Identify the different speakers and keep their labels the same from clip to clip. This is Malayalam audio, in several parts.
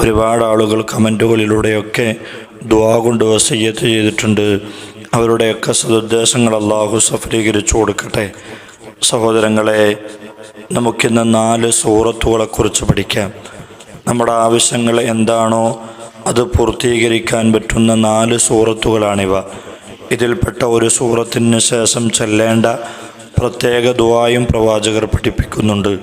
Speaker 1: ഒരുപാട് ആളുകൾ കമന്റുകളിലൂടെയൊക്കെ ദ്വാ കൊണ്ട് വസയ്യത്ത് ചെയ്തിട്ടുണ്ട്. അവരുടെയൊക്കെ സതുദ്ദേശങ്ങൾ അള്ളാഹു സഫലീകരിച്ചു കൊടുക്കട്ടെ. സഹോദരങ്ങളെ നമുക്കിന്ന് നാല് സൂറത്തുകളെക്കുറിച്ച് പഠിക്കാം. നമ്മുടെ ആവശ്യങ്ങൾ എന്താണോ അത് പൂർത്തീകരിക്കാൻ പറ്റുന്ന നാല് സൂറത്തുകളാണിവ. ഇതിൽപ്പെട്ട ഒരു സൂറത്തിന് ശേഷം ചെല്ലേണ്ട പ്രത്യേക ദുവായും പ്രവാചകർ പഠിപ്പിക്കുന്നുണ്ട്.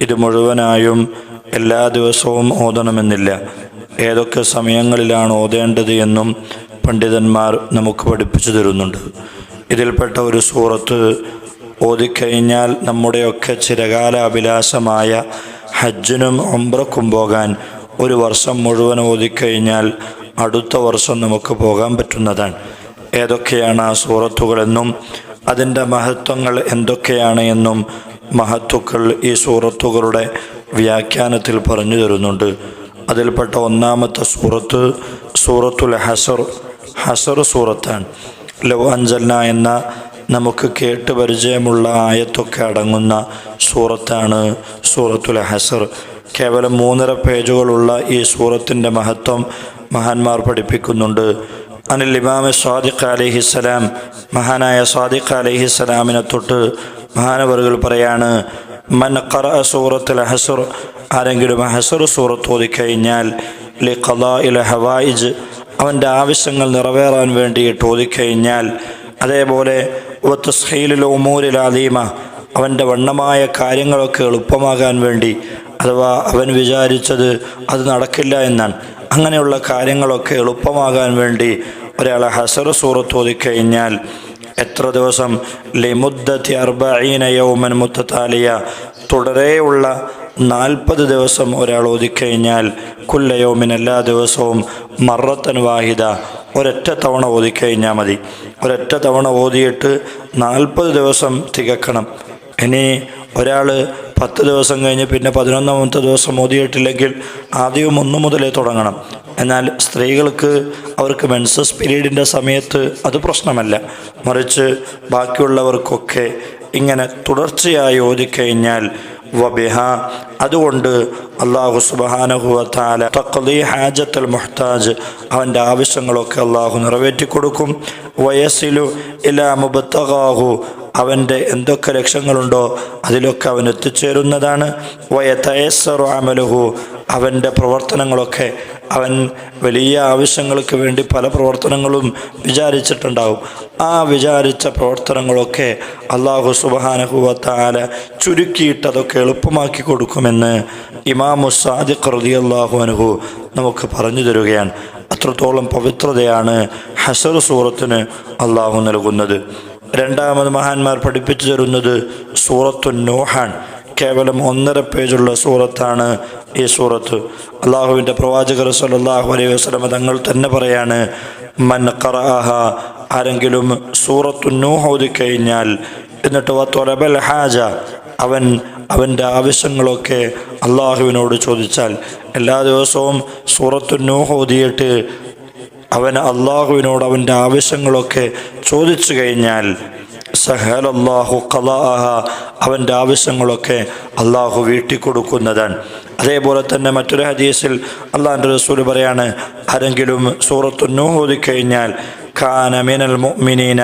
Speaker 1: ഇത് മുഴുവനായും എല്ലാ ദിവസവും ഓതണമെന്നില്ല. ഏതൊക്കെ സമയങ്ങളിലാണ് ഓതേണ്ടത് എന്നും പണ്ഡിതന്മാർ നമുക്ക് പഠിപ്പിച്ചു തരുന്നുണ്ട്. ഇതിൽപ്പെട്ട ഒരു സൂറത്ത് ഓതിക്കഴിഞ്ഞാൽ നമ്മുടെയൊക്കെ ചിരകാല അഭിലാഷമായ ഹജ്ജിനും ഒമ്പ്രക്കും പോകാൻ ഒരു വർഷം മുഴുവൻ ഓതിക്കഴിഞ്ഞാൽ അടുത്ത വർഷം നമുക്ക് പോകാൻ പറ്റുന്നതാണ്. ഏതൊക്കെയാണ് ആ സൂറത്തുകളെന്നും അതിന്റെ മഹത്വങ്ങൾ എന്തൊക്കെയാണ് എന്നും മഹത്വക്കൾ ഈ സൂറത്തുകളുടെ വ്യാഖ്യാനത്തിൽ പറഞ്ഞു തരുന്നുണ്ട്. അതിൽപ്പെട്ട ഒന്നാമത്തെ സൂറത്ത് സൂറത്തുൽ ഹസർ ഹസർ സൂറത്താണ്. ലവ് അഞ്ചല്ല എന്ന നമുക്ക് കേട്ട് പരിചയമുള്ള ആയത്തൊക്കെ അടങ്ങുന്ന സൂറത്താണ് സൂറത്തുൽ ഹസർ. കേവലം മൂന്നര പേജുകളുള്ള ഈ സൂറത്തിന്റെ മഹത്വം മഹാന്മാർ പഠിപ്പിക്കുന്നുണ്ട്. അനിൽ ഇമാമ സ്വാദിഖ് അലിഹിസ്സലാം മഹാനായ സ്വാദിഖ് അലിഹിസ്സലാമിനെ തൊട്ട് മഹാനവറുകൾ പറയാണ് മൻ ഖറ സൂറത്തുൽ ഹസർ ആരെങ്കിലും ഹസർ സൂറത്ത് ഓതിക്കഴിഞ്ഞാൽ ലി ഖലാ ഇല ഹവായിജ് അവന്റെ ആവശ്യങ്ങൾ നിറവേറാൻ വേണ്ടിയിട്ട് ഓതിക്കഴിഞ്ഞാൽ അതേപോലെ തസ്ഹീലിൽ ഉമൂരിൽ അലീമ അവന്റെ വണ്ണമായ കാര്യങ്ങളൊക്കെ എളുപ്പമാകാൻ വേണ്ടി അഥവാ അവൻ വിചാരിച്ചത് അത് നടക്കില്ല എന്നാണ്. അങ്ങനെയുള്ള കാര്യങ്ങളൊക്കെ എളുപ്പമാകാൻ വേണ്ടി ഒരാൾ ഹസർ സൂറത്ത് ഓതിക്കഴിഞ്ഞാൽ എത്ര ദിവസം? ലിമുദ്ദത്തി അർബീന യൗമൻ മുത്തത്താലിയ തുടരെയുള്ള നാൽപ്പത് ദിവസം ഒരാൾ ഓതിക്കഴിഞ്ഞാൽ കുല്ലയോമിൻ എല്ലാ ദിവസവും മറത്തൻ വാഹിദ. ഒരൊറ്റ തവണ ഓതിക്കഴിഞ്ഞാൽ മതി. ഒരൊറ്റ തവണ ഓതിയിട്ട് നാൽപ്പത് ദിവസം തികക്കണം. ഇനി ഒരാൾ പത്ത് ദിവസം കഴിഞ്ഞ് പിന്നെ പതിനൊന്നാമത്തെ ദിവസം ഓതിയിട്ടില്ലെങ്കിൽ ആദ്യം ഒന്നു മുതലേ തുടങ്ങണം. എന്നാൽ സ്ത്രീകൾക്ക് അവർക്ക് മെൻസസ് പീരീഡിന്റെ സമയത്ത് അത് പ്രശ്നമല്ല. മറിച്ച് ബാക്കിയുള്ളവർക്കൊക്കെ ഇങ്ങനെ തുടർച്ചയായി ഓതിക്കഴിഞ്ഞാൽ വബിഹ. അതുകൊണ്ട് അള്ളാഹു സുബാനഹുവത്താല തഖലി ഹാജത്തൽ മുഹ്താജ് അവന്റെ ആവശ്യങ്ങളൊക്കെ അള്ളാഹു നിറവേറ്റി കൊടുക്കും വയസ്സിലു ഇലാ മുബത്തകാഹു അവന്റെ എന്തൊക്കെ ലക്ഷ്യങ്ങളുണ്ടോ അതിലൊക്കെ അവൻ എത്തിച്ചേരുന്നതാണ്. വയതയസ്സറു അമലുഹു. അവന്റെ പ്രവർത്തനങ്ങളൊക്കെ അവൻ വലിയ ആവശ്യങ്ങൾക്ക് വേണ്ടി പല പ്രവർത്തനങ്ങളും വിചാരിച്ചിട്ടുണ്ടാവും. ആ വിചാരിച്ച പ്രവർത്തനങ്ങളൊക്കെ അള്ളാഹു സുബാനഹുവത്താല ചുരുക്കിയിട്ട് അതൊക്കെ എളുപ്പമാക്കി കൊടുക്കുമെന്ന് ഇമാമു സാദിഖ് റതി അള്ളാഹു അനുഹു നമുക്ക് പറഞ്ഞു തരികയാണ്. അത്രത്തോളം പവിത്രതയാണ് ഹസർ സൂറത്തിന് അള്ളാഹു നൽകുന്നത്. രണ്ടാമത് മഹാന്മാർ പഠിപ്പിച്ചു തരുന്നത് സൂറത്തു നോഹാൻ. കേവലം ഒന്നര പേജുള്ള സൂറത്താണ് ഈ സൂറത്ത്. അള്ളാഹുവിന്റെ പ്രവാചകർ സല്ലാഹു അലൈഹി വസ്ലമ തങ്ങൾ തന്നെ പറയാണ് മൻ ഖറാഹ ആരെങ്കിലും സൂറത്തു നൂഹ് ഓതിക്കഴിഞ്ഞാൽ എന്നിട്ട് വത്തൊലബൽ ഹാജ അവൻ അവന്റെ ആവശ്യങ്ങളൊക്കെ അള്ളാഹുവിനോട് ചോദിച്ചാൽ എല്ലാ ദിവസവും സൂറത്തു നൂഹ് ഓതിയിട്ട് അവൻ അള്ളാഹുവിനോട് അവന്റെ ആവശ്യങ്ങളൊക്കെ ചോദിച്ചു കഴിഞ്ഞാൽ സഹലല്ലാഹു കലാഹ അവന്റെ ആവശ്യങ്ങളൊക്കെ അള്ളാഹു വീട്ടിക്കൊടുക്കുന്നതാണ്. അതേപോലെ തന്നെ മറ്റൊരു ഹദീസിൽ അള്ളാഹിന്റെ റസൂൽ പറയാണ് ആരെങ്കിലും സൂറത്തു ഓതിക്കഴിഞ്ഞാൽ കഴിഞ്ഞാൽ ഖാന മിനൽ മുഅ്മിനീന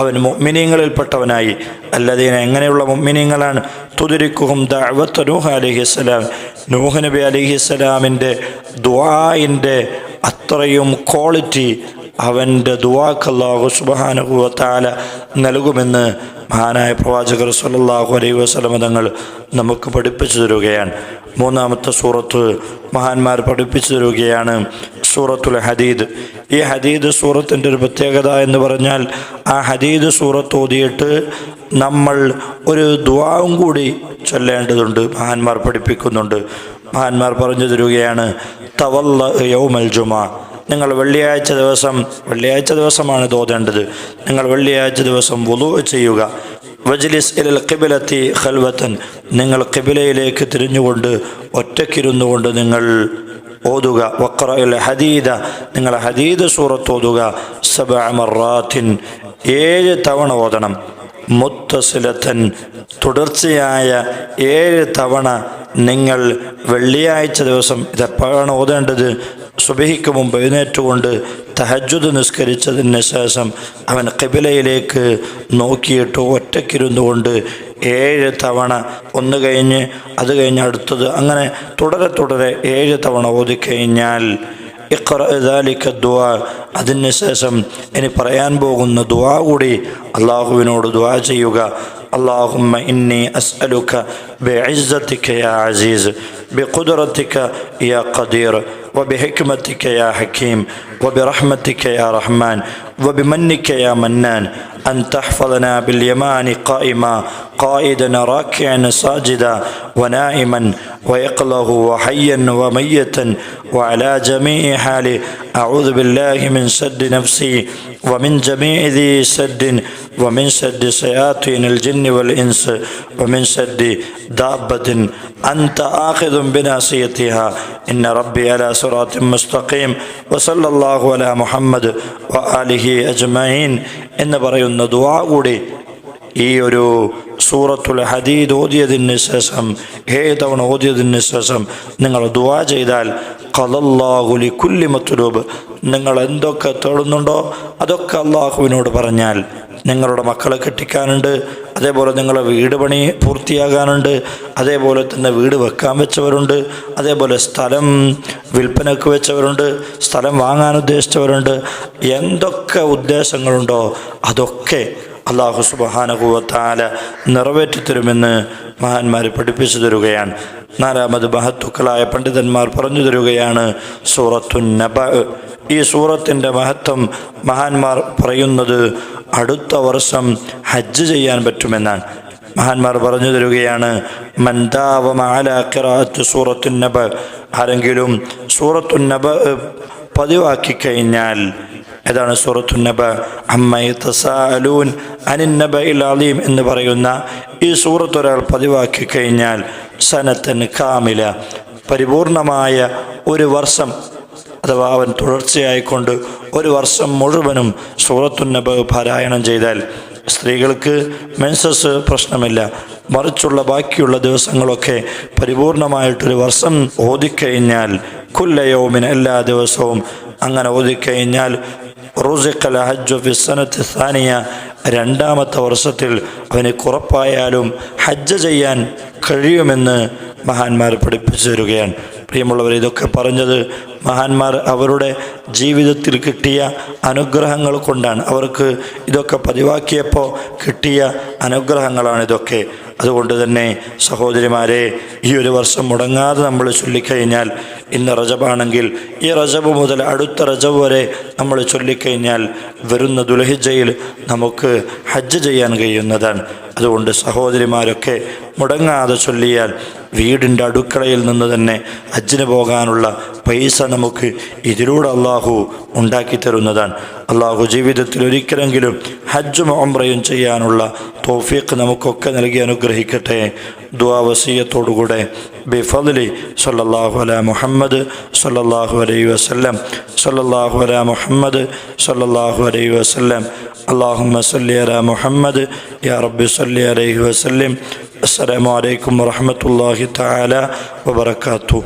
Speaker 1: അവൻ മുഅ്മിനീങ്ങളിൽപ്പെട്ടവനായി. അല്ലാതീന എങ്ങനെയുള്ള മുഅ്മിനീങ്ങളാണ്? തുതിരിക്കുഹും ദഅവത്ത് നൂഹ് അലൈഹിസ്സലാം. നൂഹ് നബി അലൈഹിസ്സലാമിന്റെ ദുആയിന്റെ അത്രയും ക്വാളിറ്റി അവന്റെ ദുവാഖല്ലാഹു സുബാനുഭവത്താല നൽകുമെന്ന് മഹാനായ പ്രവാചകർ സല്ലാഹു അലൈഹി വസ്ലമ തങ്ങൾ നമുക്ക് പഠിപ്പിച്ചു തരുകയാണ്. മൂന്നാമത്തെ സൂറത്ത് മഹാന്മാർ പഠിപ്പിച്ചു തരുകയാണ്. സൂറത്തുൽ ഹദീദ്. ഈ ഹദീദ് സൂറത്തിന്റെ ഒരു പ്രത്യേകത എന്ന് പറഞ്ഞാൽ ആ ഹദീദ് സൂറത്ത് ഓതിയിട്ട് നമ്മൾ ഒരു ദ്വാവും കൂടി ചൊല്ലേണ്ടതുണ്ട്. മഹാന്മാർ പഠിപ്പിക്കുന്നുണ്ട്. മഹാന്മാർ പറഞ്ഞു തരികയാണ് തവല്ല യൗമൽ ജുമാ. നിങ്ങൾ വെള്ളിയാഴ്ച ദിവസം വെള്ളിയാഴ്ച ദിവസമാണ് തോതേണ്ടത്. നിങ്ങൾ വെള്ളിയാഴ്ച ദിവസം വുളു ചെയ്യുക. വജ്ലിസ് ഇലൽ കിബിലത്തി ഖൽവത്തൻ. നിങ്ങൾ കിബിലയിലേക്ക് തിരിഞ്ഞുകൊണ്ട് ഒറ്റക്കിരുന്നുകൊണ്ട് നിങ്ങൾ ഓതുക. വക്രയിൽ ഹദീദ. നിങ്ങൾ ഹദീദ് സൂറത്ത് ഓതുക. സബ മറാത്തിൻ. ഏഴ് തവണ ഓതണം. മുത്തസിലത്തൻ തുടർച്ചയായ ഏഴ് തവണ നിങ്ങൾ വെള്ളിയാഴ്ച ദിവസം ഇതെപ്പോഴാണ് ഓതേണ്ടത്. സുബഹിക്ക് മുമ്പ് എഴുന്നേറ്റുകൊണ്ട് തഹജുദ് നിസ്കരിച്ചതിന് ശേഷം അവൻ കിബിലയിലേക്ക് നോക്കിയിട്ട് ഒറ്റക്കിരുന്നു കൊണ്ട് ഏഴ് തവണ ഒന്ന് കഴിഞ്ഞ് അത് കഴിഞ്ഞ് അടുത്തത് അങ്ങനെ തുടരെ തുടരെ ഏഴ് തവണ ഓതിക്കഴിഞ്ഞാൽ ദുആ അതിന് ശേഷം ഇനി പറയാൻ പോകുന്ന ദുആ കൂടി അള്ളാഹുവിനോട് ദുആ ചെയ്യുക اللهم إني أسألك بعزتك يا عزيز بقدرتك يا قدير وبحكمتك يا حكيم وبرحمتك يا رحمن وبمنك يا منان أن تحفظنا باليمان قائما قائدا راكعا ساجدا ونائما ويقله وحيا وميتا وعلى جميع حال أعوذ بالله من سد نفسي ومن جميع ذي سد ومن سد شياطين الجن والإنس ومن سد دابة أنت آخذ بناصيتها. إن ربي على صراط مستقيم وصلى الله على محمد وآله അലൈഹി അജ്മീൻ എന്ന് പറയുന്ന ദുവാ കൂടി ഈ ഒരു സൂറത്തുൽ ഹദീദ് ഓതിയതിന് ശേഷം ഹേ തവണ ഓതിയതിന് ശേഷം നിങ്ങൾ ദുവാ ചെയ്താൽ കലല്ലാഹുലി കുല്ലിമത്തുരൂപ് നിങ്ങൾ എന്തൊക്കെ തേടുന്നുണ്ടോ അതൊക്കെ അള്ളാഹുവിനോട് പറഞ്ഞാൽ നിങ്ങളുടെ മക്കളെ കെട്ടിക്കാനുണ്ട് അതേപോലെ നിങ്ങളുടെ വീട് പണി പൂർത്തിയാകാനുണ്ട് അതേപോലെ തന്നെ വീട് വെക്കാൻ വെച്ചവരുണ്ട് അതേപോലെ സ്ഥലം വിൽപ്പനക്ക് വെച്ചവരുണ്ട് സ്ഥലം വാങ്ങാൻ ഉദ്ദേശിച്ചവരുണ്ട്. എന്തൊക്കെ ഉദ്ദേശങ്ങളുണ്ടോ അതൊക്കെ അള്ളാഹു സുബഹാനകുവത്താല നിറവേറ്റി തരുമെന്ന് മഹാന്മാർ പഠിപ്പിച്ചു തരുകയാണ്. നാലാമത് മഹത്തുക്കളായ പണ്ഡിതന്മാർ പറഞ്ഞു തരുകയാണ് സൂറത്തു നബ ഈ സൂറത്തിന്റെ മഹത്വം മഹാന്മാർ പറയുന്നത് അടുത്ത വർഷം ഹജ്ജ് ചെയ്യാൻ പറ്റുമെന്നാണ്. മഹാന്മാർ പറഞ്ഞു തരുകയാണ് മന്ദാവമാലാക്കിറാത്ത് സൂറത്തു നബ ആരെങ്കിലും സൂറത്തു നബ പതിവാക്കി കഴിഞ്ഞാൽ ഏതാണ് സൂറത്തു നബ അമ്മ തസാലൂൻ അനിൻ നബ ഇൽ അലീം എന്ന് പറയുന്ന ഈ സൂറത്ത് ഒരാൾ പതിവാക്കി കഴിഞ്ഞാൽ സനത്തൻ കാമില പരിപൂർണമായ ഒരു വർഷം അഥവാ അവൻ തുടർച്ചയായിക്കൊണ്ട് ഒരു വർഷം മുഴുവനും സൂറത്തു നബ പാരായണം ചെയ്താൽ സ്ത്രീകൾക്ക് മെൻസസ് പ്രശ്നമില്ല. മറിച്ചുള്ള ബാക്കിയുള്ള ദിവസങ്ങളൊക്കെ പരിപൂർണമായിട്ടൊരു വർഷം ഓതിക്കഴിഞ്ഞാൽ കുല്ലയോമിന് എല്ലാ ദിവസവും അങ്ങനെ ഓതിക്കഴിഞ്ഞാൽ റുസിഖൽ ഹജ്ജു ഫിസനത്ത് സാനിയ രണ്ടാമത്തെ വർഷത്തിൽ അവന് കുറപ്പായാലും ഹജ്ജ് ചെയ്യാൻ കഴിയുമെന്ന് മഹാന്മാർ പഠിപ്പിച്ചു തരികയാണ്. പ്രിയമുള്ളവർ ഇതൊക്കെ പറഞ്ഞത് മഹാന്മാർ അവരുടെ ജീവിതത്തിൽ കിട്ടിയ അനുഗ്രഹങ്ങൾ കൊണ്ടാണ്. അവർക്ക് ഇതൊക്കെ പതിവാക്കിയപ്പോൾ കിട്ടിയ അനുഗ്രഹങ്ങളാണ് ഇതൊക്കെ. അതുകൊണ്ട് തന്നെ സഹോദരിമാരെ ഈ ഒരു വർഷം മുടങ്ങാതെ നമ്മൾ ചൊല്ലിക്കഴിഞ്ഞാൽ ഇന്ന് റജബാണെങ്കിൽ ഈ റജബ് മുതൽ അടുത്ത റജബ് വരെ നമ്മൾ ചൊല്ലിക്കഴിഞ്ഞാൽ വരുന്ന ദുലഹിജയിൽ നമുക്ക് ഹജ്ജ് ചെയ്യാൻ കഴിയുന്നതാണ്. അതുകൊണ്ട് സഹോദരിമാരൊക്കെ മുടങ്ങാതെ ചൊല്ലിയാൽ വീടിന്റെ അടുക്കളയിൽ നിന്ന് തന്നെ ഹജ്ജിന് പോകാനുള്ള പൈസ നമുക്ക് ഇതിലൂടെ അള്ളാഹു അള്ളാഹു ഉണ്ടാക്കി തരുന്നതാണ്. അള്ളാഹു ജീവിതത്തിൽ ഒരിക്കലെങ്കിലും ഹജ്ജും ഒമ്രയും ചെയ്യാനുള്ള തോഫീഖ് നമുക്കൊക്കെ നൽകി അനുഗ്രഹിക്കട്ടെ. ദുവാവസീയത്തോടുകൂടെ ബിഫലി സല്ലാഹു അല മുഹമ്മദ് സല്ലാഹു അലൈ വസ്ലം സല്ലാഹു അല മുഹമ്മദ് സല്ലാഹു അലൈ വസ്ലം അള്ളാഹുമ്മ സല്ലി അല മുഹമ്മദ് യാ റബ്ബി സല്ലി അലൈഹി വസ്ലം അസ്സലാമലൈക്കും വറഹമത്തല്ലാഹി താല വബർക്കാത്തു